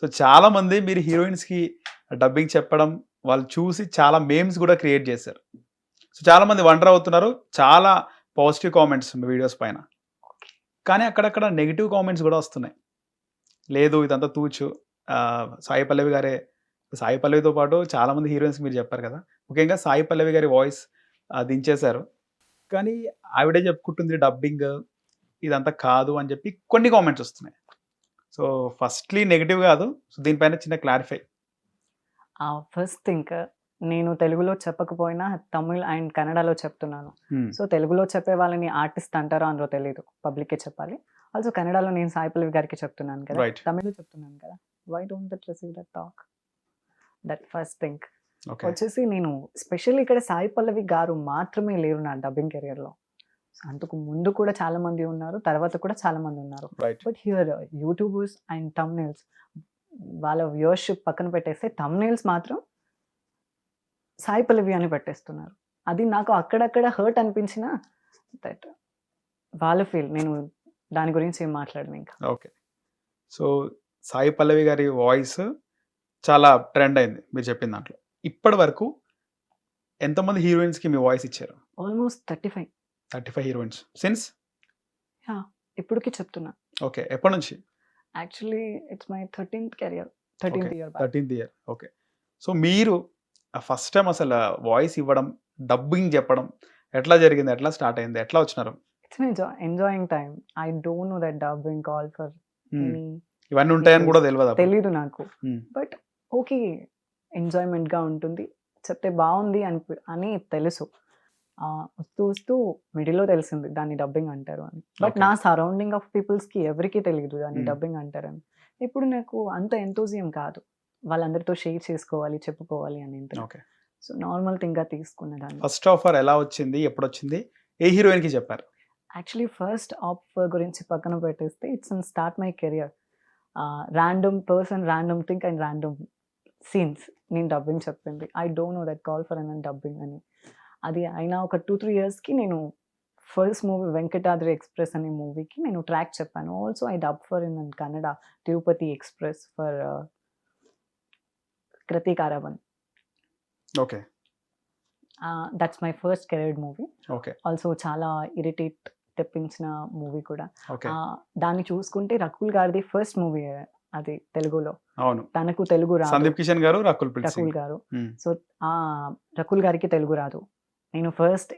So చాలా మంది మీరు హీరోయిన్స్కి డబ్బింగ్ చెప్పడం వాళ్ళు చూసి చాలా మేమ్స్ కూడా క్రియేట్ చేశారు. సో చాలా మంది వండర్ అవుతున్నారు. చాలా పాజిటివ్ కామెంట్స్ వీడియోస్ పైన. కానీ అక్కడక్కడ నెగిటివ్ కామెంట్స్ కూడా వస్తున్నాయి. లేదు ఇదంతా తూచు. సాయి పల్లవి గారే సాయి పల్లవితో పాటు చాలా మంది హీరోయిన్స్ మీరు చెప్పారు కదా. ముఖ్యంగా సాయి పల్లవి గారి వాయిస్ దించేశారు. కానీ ఆవిడే చెప్పుకుంటుంది డబ్బింగ్ ఇదంతా కాదు అని చెప్పి కొన్ని కామెంట్స్ వస్తున్నాయి. సో ఫస్ట్లీ నెగిటివ్ కాదు. సో దీనిపైన చిన్న క్లారిఫై. ఫస్ట్ థింక్ నేను తెలుగులో చెప్పకపోయినా తమిళ్ అండ్ కన్నడలో చెప్తున్నాను. సో తెలుగులో చెప్పే వాళ్ళని ఆర్టిస్ట్ అంటారో అందులో తెలియదు పబ్లిక్కే చెప్పాలి. ఆల్సో కన్నడలో నేను సాయి పల్లవి గారికి చెప్తున్నాను కదా. రైట్ తమిళ్ళో చెప్తున్నాను కదా. Why don't that receive that talk that first thing okay వచ్చేసి నేను స్పెషల్లీ ఇక్కడ సాయి పల్లవి గారు మాత్రమే లేరు నా డబ్బింగ్ కెరియర్లో అంతకు ముందు కూడా చాలా మంది ఉన్నారు తర్వాత కూడా చాలా మంది ఉన్నారు. But here YouTubers and thumbnails వాళ్ళ వ్యూవర్షిప్ పక్కన పెట్టేస్తే తమ్నేల్స్ మాత్రం సాయి పల్లవి అని పెట్టేస్తున్నారు. అది నాకు అక్కడక్కడ హర్ట్ అనిపించిన దట్ వాళ్ళ ఫీల్ నేను దాని గురించి ఏం మాట్లాడను ఇంకా. ఓకే సో సాయి పల్లవి గారి వాయిస్ చాలా ట్రెండ్ అయింది మీరు చెప్పిన దాంట్లో. ఇప్పటి వరకు ఎంతమంది హీరోయిన్స్కి మీ వాయిస్ ఇచ్చారు? Almost thirty five thirty five heroines. Since ఇప్పటికి చెప్తున్నా. ఓకే ఎప్పటి నుంచి? Actually it's my thirteenth career thirteenth. Year thirteenth year okay so మీరు ఫస్ట్ టైం అసలు వాయిస్ ఇవ్వడం డబ్బింగ్ చెప్పడం ఎట్లా జరిగింది? ఎట్లా స్టార్ట్ అయింది? ఎట్లా వచ్చినారు? It's my enjoying time I don't know that dubbing call for ఇవన్నీ ఉంటాయని కూడా తెలియదు. తెలీదు నాకు. బట్ ఓకే ఎంజాయ్మెంట్గా ఉంటుంది. చెప్తే బాగుంది అని అని తెలుసు. వస్తూ వస్తూ మిడిల్లో తెలిసింది దాన్ని డబ్బింగ్ అంటారు అని. బట్. నా సరౌండింగ్ ఆఫ్ పీపుల్స్కి ఎవరికీ తెలియదు దాన్ని Hmm. డబ్బింగ్ అంటారని. ఇప్పుడు నాకు అంత ఎంతోజియం కాదు. వాళ్ళందరితో షేర్ చేసుకోవాలి చెప్పుకోవాలి అని ఓకే సో నార్మల్ థింగ్గా తీసుకున్న దాన్ని. ఫస్ట్ ఆఫర్ ఎలా వచ్చింది ఎప్పుడు వచ్చింది ఏ హీరోయిన్కి చెప్పారు? యాక్చువల్లీ ఫస్ట్ ఆఫర్ గురించి పక్కన పెట్టేస్తే it's an start my career random person random think and random scenes నేను డబ్బింగ్ చెప్పింది. I don't know that call for an dubbing అని. అది అయినా ఒక టూ త్రీ ఇయర్స్కి నేను ఫస్ట్ మూవీ వెంకటాద్రి ఎక్స్ప్రెస్ అనే మూవీకి నేను ట్రాక్ చెప్పాను. Also I dub for in Kannada Tirupati express for Kriti కారావన్ okay that's my first career movie okay also చాలా ఇరిటేట్ తెప్పించిన మూవీ కూడా. ఆ, దాన్ని చూసుకుంటే రకుల్ గారిది ఫస్ట్ మూవీ అది తెలుగులో. అవును. తనకు తెలుగు రాదు. సందీప్ కిషన్ గారు రకుల్ రకుల్ గారు. Hmm. సో ఆ రకుల్ గారికి తెలుగు రాదు. నేను ఫస్ట్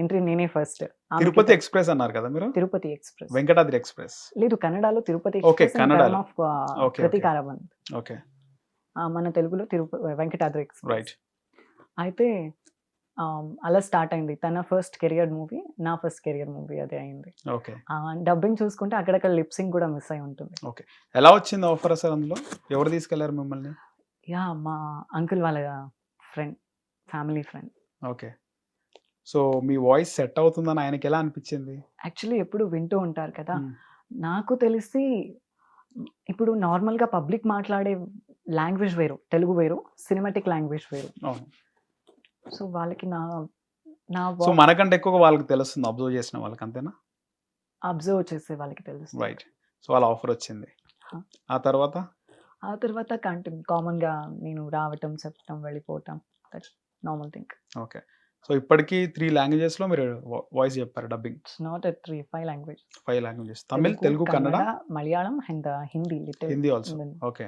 ఎంట్రీ నేనే ఫస్ట్ తిరుపతి ఎక్స్ప్రెస్ అన్నారు కదా మీరు? తిరుపతి ఎక్స్ప్రెస్ వెంకటాద్రి ఎక్స్ప్రెస్ లేదు కన్నడలో తిరుపతి Okay, ప్రతీకారవన్ ఓకే మన తెలుగులో తిరుపతి వెంకటాద్రి ఎక్స్ప్రెస్ రైట్ అయితే అలా స్టార్ట్ అయింది. తన ఫస్ట్ కెరియర్ మూవీ నా ఫస్ట్ కెరియర్ మూవీ అదే అయింది. ఓకే డబ్బింగ్ చూసుకుంటే అక్కడక్కడ లిప్సింగ్ కూడా మిస్ అయి ఉంటుంది. ఎలా వచ్చింది ఆఫర్ అసలు అందులో? ఎవరు తీసుకెళ్ళారు మిమ్మల్ని? యా మా అంకుల్ వాళ్ళ friend family friend okay so మీ వాయిస్ సెట్ అవుతుందని ఆయనకి ఎలా అనిపించింది? యాక్చువల్లీ ఎప్పుడు వింటూ ఉంటారు కదా. నాకు తెలిసి ఇప్పుడు నార్మల్గా పబ్లిక్ మాట్లాడే లాంగ్వేజ్ వేరు తెలుగు వేరు సినిమాటిక్ లాంగ్వేజ్ వేరు. సో వాళ్ళకి నా నా సో మనకంటే ఎక్కువగా వాళ్ళకి తెలుస్తుంది అబ్జర్వ్ చేసిన వాళ్ళకి అంతేనా? అబ్జర్వ్ చేసే వాళ్ళకి తెలుసు రైట్ సో వాళ్ళ ఆఫర్ వచ్చింది. ఆ తర్వాత? ఆ తర్వాత కంటిన్యూ కామన్గా నేను రావటం చెప్పటం వెళ్ళిపోవటం నార్మల్ థింగ్ ఓకే. సో ఇప్పటికీ త్రీ లాంగ్వేజెస్లో మీరు వాయిస్ చెప్పారు dubbing. Not three five language five languages Tamil Telugu Kannada Malayalam and Hindi little Hindi also okay.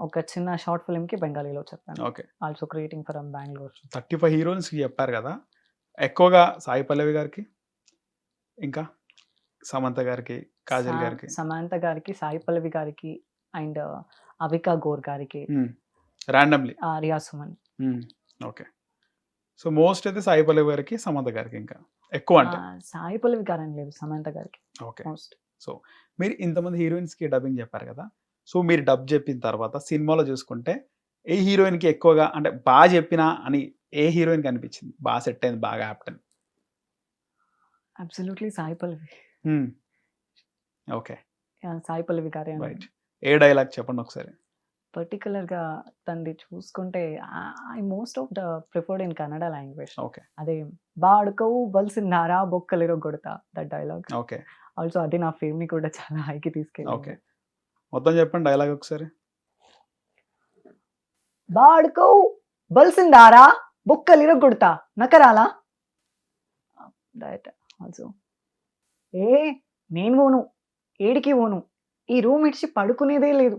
ఒక చిన్న షార్ట్ ఫిల్మ్కి బెంగాలీలో చెప్పాను. Okay. Also creating for Bengaluru thirty five heroines చెప్పారు కదా? ఎక్కువగా సాయి పల్లవి గారికి? ఇంకా? సమంత గారికి కాజల్ గారికి? సమాంత గారికి సాయి పల్లవి గారికి అండ్ అవికా గోర్ గారికి. ర్యాండమ్లీ ఆ, Riya Suman okay. So most అయితే సాయి పల్లవి గారికి సమంత గారికి ఇంకా. ఎక్కువ అంటే. సాయి పల్లవి గారు అని లేదు సమాంత గారికి. ఓకే. మోస్ట్ మీరు ఇంతమంది హీరోయిన్స్కి డబ్బింగ్ చెప్పారు కదా సో మీరు డబ్ చెప్పిన తర్వాత సినిమాలో చూసుకుంటే ఏ హీరోయిన్కి ఎక్కువగా అంటే బాగా చెప్పినా అని ఏ హీరోయిన్కి అనిపించింది? బాగా సెట్ అయింది బాగా యాప్ట్ అని అబ్సల్యూట్లీ సాయి పల్లవి. ఓకే. సాయి పల్లవి గారే రైట్ ఏ డైలాగ్ చెప్పండి ఒకసారి. పర్టికులర్గా తంది చూసుకుంటే I most of the preferred in Kannada language okay అదే బాడుకవు బల్సిందారా బొక్కలిరో కొడతా దట్ డైలాగ్ ఓకే ఆల్సో అది నా ఫేమ్ని కూడా చాలా హైకి తీసుకెళ్ళి ఓకే మొత్తం చెప్పండి డైలాగ్ ఒకసారి. బాడుకో బలిసిందారా బుక్కలు ఇరగొడతా నకరాలా? దట్ ఆల్సో ఏ నేను పోను ఏడికి పోను ఈ రూమ్ ఇడిచి పడుకునేదే లేదు.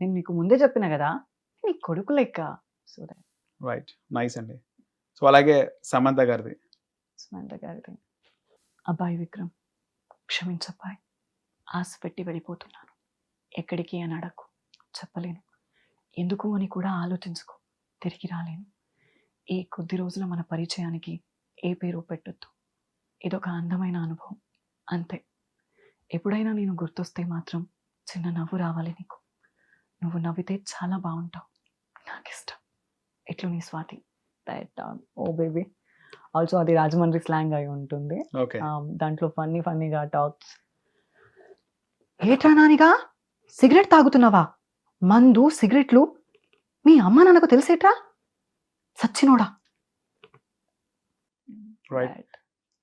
నేను మీకు ముందే చెప్పిన కదా నీ కొడుకు లెక్క. సో దట్ రైట్ నైస్ అండి. సో అలాగే సమంత గారిది. సుమంత గారిది. అబ్బాయి విక్రమ్ క్షమించబ్బాయి. ఆశ పెట్టి వెళ్ళిపోతున్నాను. ఎక్కడికి అని అడగకు చెప్పలేను. ఎందుకు అని కూడా ఆలోచించుకో. తిరిగి రాలేను. ఈ కొద్ది రోజుల మన పరిచయానికి ఏ పేరు పెట్టొద్దు. ఇదొక అందమైన అనుభవం. అంతే. ఎప్పుడైనా నేను గుర్తొస్తే మాత్రం చిన్న నవ్వు రావాలి నీకు. నువ్వు నవ్వితే చాలా బాగుంటావు. నాకు ఇష్టం ఎట్లు నీ Swathi? That oh baby also అది రాజమండ్రి స్లాంగ్ అయి ఉంటుంది. Um, దాంట్లో ఫన్నీ ఫన్నీగా టాక్స్ ఏట్రా నానిగా? సిగరెట్ తాగుతున్నావా? మందు సిగరెట్లు మీ అమ్మ నాన్నకు తెలిసేట్రా? సచ్చినోడా? రైట్